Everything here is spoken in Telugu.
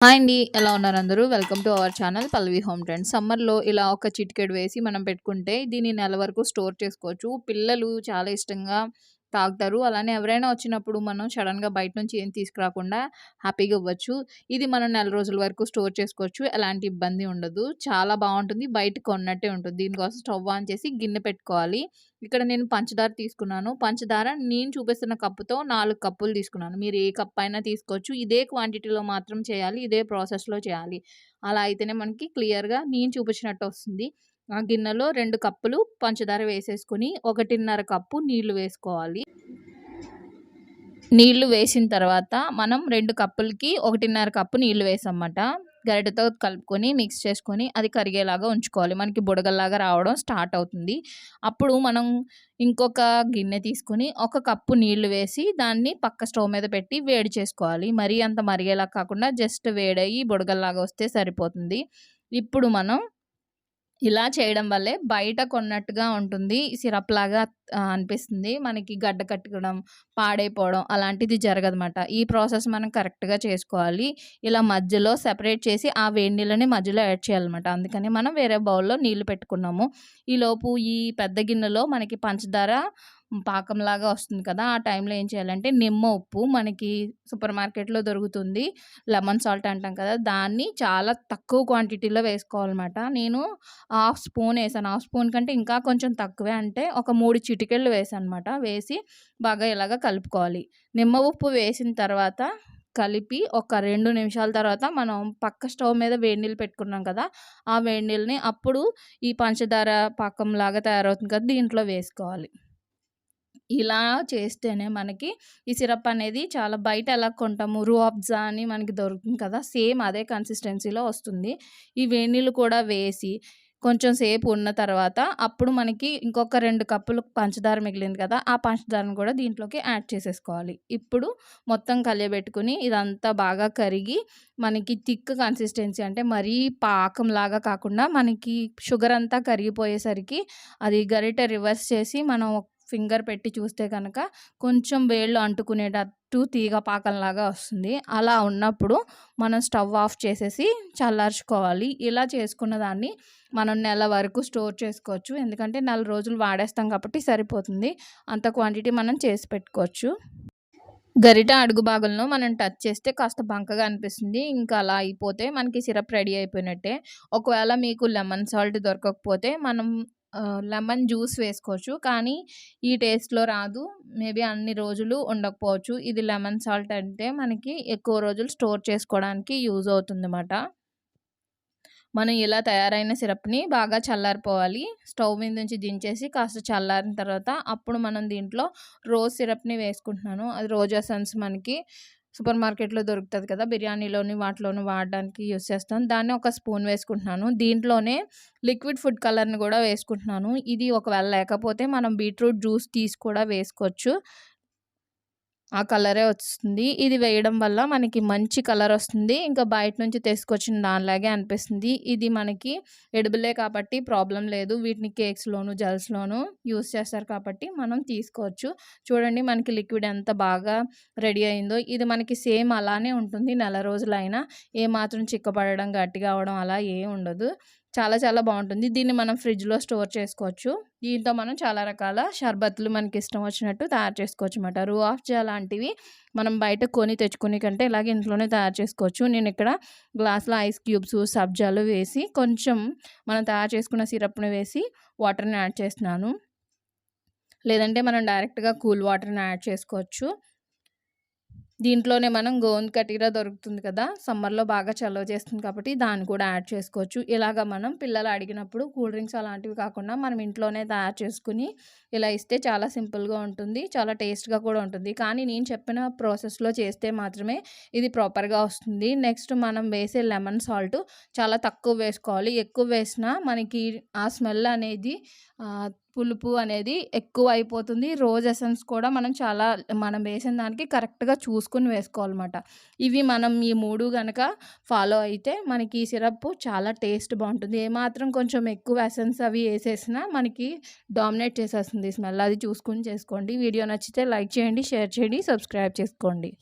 హాయ్ అండి ఎలా ఉన్నారు అందరూ? Welcome to our channel Pallavi home trend సమ్మర్లో ఇలా ఒక చిటికెడు వేసి మనం పెట్టుకుంటే దీన్ని నెల వరకు స్టోర్ చేసుకోవచ్చు. పిల్లలు చాలా ఇష్టంగా తాగుతారు. అలానే ఎవరైనా వచ్చినప్పుడు మనం సడన్గా బయట నుంచి ఏం తీసుకురాకుండా హ్యాపీగా ఇవ్వచ్చు. ఇది మనం నెల రోజుల వరకు స్టోర్ చేసుకోవచ్చు. ఎలాంటి ఇబ్బంది ఉండదు. చాలా బాగుంటుంది. బయట కొన్నట్టే ఉంటుంది. దీనికోసం స్టవ్ ఆన్ చేసి గిన్నె పెట్టుకోవాలి. ఇక్కడ నేను పంచదార తీసుకున్నాను. పంచదార నేను చూపిస్తున్న కప్పుతో నాలుగు కప్పులు తీసుకున్నాను. మీరు ఏ కప్ అయినా తీసుకోవచ్చు. ఇదే క్వాంటిటీలో మాత్రం చేయాలి. ఇదే ప్రాసెస్లో చేయాలి. అలా అయితేనే మనకి క్లియర్గా నేను చూపించినట్టు వస్తుంది. ఆ గిన్నెలో రెండు కప్పులు పంచదార వేసేసుకొని ఒకటిన్నర కప్పు నీళ్ళు వేసుకోవాలి. నీళ్ళు వేసిన తర్వాత మనం రెండు కప్పులకి ఒకటిన్నర కప్పు నీళ్ళు వేసామన్నమాట గరిటెతో కలుపుకొని మిక్స్ చేసుకొని అది కరిగేలాగా ఉంచుకోవాలి. మనకి బుడగల్లాగా రావడం స్టార్ట్ అవుతుంది. అప్పుడు మనం ఇంకొక గిన్నె తీసుకొని ఒక కప్పు నీళ్ళు వేసి దాన్ని పక్క స్టవ్ మీద పెట్టి వేడి చేసుకోవాలి. మరీ అంత మరిగేలా కాకుండా జస్ట్ వేడయ్యి బుడగల్లాగా వస్తే సరిపోతుంది. ఇప్పుడు మనం ఇలా చేయడం వల్లే బయట కొన్నట్టుగా ఉంటుంది. సిరప్ లాగా అనిపిస్తుంది. మనకి గడ్డ కట్టుకోవడం పాడైపోవడం అలాంటిది జరగదన్నమాట. ఈ ప్రాసెస్ మనం కరెక్ట్గా చేసుకోవాలి. ఇలా మధ్యలో సెపరేట్ చేసి ఆ వేడి నీళ్ళని మధ్యలో యాడ్ చేయాలన్నమాట. అందుకని మనం వేరే బౌల్లో నీళ్ళు పెట్టుకున్నాము. ఈలోపు ఈ పెద్ద గిన్నెలో మనకి పంచదార పాకంలాగా వస్తుంది కదా! ఆ టైంలో ఏం చేయాలంటే నిమ్మ ఉప్పు మనకి సూపర్ మార్కెట్లో దొరుకుతుంది. లెమన్ సాల్ట్ అంటాం కదా! దాన్ని చాలా తక్కువ క్వాంటిటీలో వేసుకోవాలన్నమాట. నేను హాఫ్ స్పూన్ వేసాను. హాఫ్ స్పూన్ కంటే ఇంకా కొంచెం తక్కువే అంటే ఒక మూడు చిటికెళ్ళు వేసాను అనమాట వేసి బాగా ఇలాగ కలుపుకోవాలి. నిమ్మ ఉప్పు వేసిన తర్వాత కలిపి ఒక రెండు నిమిషాల తర్వాత మనం పక్క స్టవ్ మీద వేడి నీళ్ళు పెట్టుకున్నాం కదా! ఆ వేడి నీళ్ళని అప్పుడు ఈ పంచదార పాకంలాగా తయారవుతుంది కదా! దీంట్లో వేసుకోవాలి. ఇలా చేస్తేనే మనకి ఈ సిరప్ అనేది చాలా బయట ఎలా కొంటాము? రూఅబ్జా అని మనకి దొరుకుతుంది కదా! సేమ్ అదే కన్సిస్టెన్సీలో వస్తుంది. ఈ వేణీళ్ళు కూడా వేసి కొంచెం సేపు ఉన్న తర్వాత అప్పుడు మనకి ఇంకొక రెండు కప్పులు పంచదార మిగిలింది కదా! ఆ పంచదారను కూడా దీంట్లోకి యాడ్ చేసేసుకోవాలి. ఇప్పుడు మొత్తం కలియబెట్టుకుని ఇదంతా బాగా కరిగి మనకి థిక్ కన్సిస్టెన్సీ అంటే మరీ పాకంలాగా కాకుండా మనకి షుగర్ అంతా కరిగిపోయేసరికి అది గరిట రివర్స్ చేసి మనం ఫింగర్ పెట్టి చూస్తే కనుక కొంచెం వేళ్ళు అంటుకునేటట్టు తీగ పాకంలాగా వస్తుంది. అలా ఉన్నప్పుడు మనం స్టవ్ ఆఫ్ చేసేసి చల్లార్చుకోవాలి. ఇలా చేసుకున్న దాన్ని మనం నెల వరకు స్టోర్ చేసుకోవచ్చు. ఎందుకంటే నెల రోజులు వాడేస్తాం కాబట్టి సరిపోతుంది. అంత క్వాంటిటీ మనం చేసి పెట్టుకోవచ్చు. గరిట అడుగు భాగంలో మనం టచ్ చేస్తే కాస్త బంకగా అనిపిస్తుంది. ఇంకా అలా అయిపోతే మనకి సిరప్ రెడీ అయిపోయినట్టే. ఒకవేళ మీకు లెమన్ సాల్ట్ దొరకకపోతే మనం లెమన్ జ్యూస్ వేసుకోవచ్చు కానీ ఈ టేస్ట్‌లో రాదు. మేబీ అన్ని రోజులు ఉండకపోవచ్చు. ఇది లెమన్ సాల్ట్ అంటే మనకి ఎక్కువ రోజులు స్టోర్ చేసుకోవడానికి యూజ్ అవుతుందన్నమాట. మనం ఇలా తయారైన సిరప్‌ని బాగా చల్లారిపోవాలి. స్టవ్ మీద నుంచి దించేసి కాస్త చల్లారిన తర్వాత అప్పుడు మనం దీంట్లో రోజ్ సిరప్‌ని వేసుకుంటున్నాను. అది రోజా సన్స్ మనకి సూపర్ మార్కెట్లో దొరుకుతుంది కదా బిర్యానీలోని వాటిలోని వాడడానికి యూస్ చేస్తాను. దాన్ని ఒక స్పూన్ వేసుకుంటున్నాను. దీంట్లోనే లిక్విడ్ ఫుడ్ కలర్ని కూడా వేసుకుంటున్నాను. ఇది ఒకవేళ లేకపోతే మనం బీట్రూట్ జ్యూస్ తీసి కూడా వేసుకోవచ్చు. ఆ కలరే వస్తుంది. ఇది వేయడం వల్ల మనకి మంచి కలర్ వస్తుంది. ఇంకా బయట నుంచి తీసుకొచ్చిన దానిలాగే అనిపిస్తుంది. ఇది మనకి ఎడబులే కాబట్టి ప్రాబ్లం లేదు. వీటిని కేక్స్లోను జెల్స్లోను యూస్ చేస్తారు కాబట్టి మనం తీసుకోవచ్చు. చూడండి మనకి లిక్విడ్ ఎంత బాగా రెడీ అయిందో. ఇది మనకి సేమ్ అలానే ఉంటుంది. నెల రోజులైనా ఏమాత్రం చిక్కబడడం గట్టిగా అవడం అలా ఏం ఉండదు. చాలా చాలా బాగుంటుంది. దీన్ని మనం ఫ్రిడ్జ్లో స్టోర్ చేసుకోవచ్చు. దీంతో మనం చాలా రకాల షర్బత్లు మనకి ఇష్టం వచ్చినట్టు తయారు చేసుకోవచ్చు అనమాట రూ ఆఫ్జా లాంటివి మనం బయట కొని తెచ్చుకునే కంటే ఇలాగే ఇంట్లోనే తయారు చేసుకోవచ్చు. నేను ఇక్కడ గ్లాస్లో ఐస్ క్యూబ్స్ సబ్జాలు వేసి కొంచెం మనం తయారు చేసుకున్న సిరప్ను వేసి వాటర్ని యాడ్ చేస్తున్నాను. లేదంటే మనం డైరెక్ట్గా కూల్ వాటర్ని యాడ్ చేసుకోవచ్చు. దీంట్లోనే మనం గోంద్ కటీరా దొరుకుతుంది కదా సమ్మర్లో బాగా చలవ చేస్తుంది కాబట్టి దాన్ని కూడా యాడ్ చేసుకోవచ్చు. ఇలాగ మనం పిల్లలు అడిగినప్పుడు కూల్ డ్రింక్స్ అలాంటివి కాకుండా మనం ఇంట్లోనే తయారు చేసుకుని ఇలా ఇస్తే చాలా సింపుల్గా ఉంటుంది చాలా టేస్ట్గా కూడా ఉంటుంది. కానీ నేను చెప్పిన ప్రాసెస్లో చేస్తే మాత్రమే ఇది ప్రాపర్గా వస్తుంది. నెక్స్ట్ మనం వేసే లెమన్ సాల్ట్ చాలా తక్కువ వేసుకోవాలి. ఎక్కువ వేసినా మనకి ఆ స్మెల్ అనేది పులుపు అనేది ఎక్కువ అయిపోతుంది రోజ్ ఎసెన్స్ కూడా మనం చాలా మనం వేసిన దానికి కరెక్ట్గా చూసుకుని వేసుకోవాలన్నమాట. ఇవి మనం ఈ మూడు కనుక ఫాలో అయితే మనకి ఈ సిరప్ చాలా టేస్ట్ బాగుంటుంది. ఏమాత్రం కొంచెం ఎక్కువ ఎసెన్స్ అవి వేసేసినా మనకి డామినేట్ చేసేస్తుంది స్మెల్. అది చూసుకుని చేసుకోండి. వీడియో నచ్చితే లైక్ చేయండి షేర్ చేయండి సబ్స్క్రైబ్ చేసుకోండి.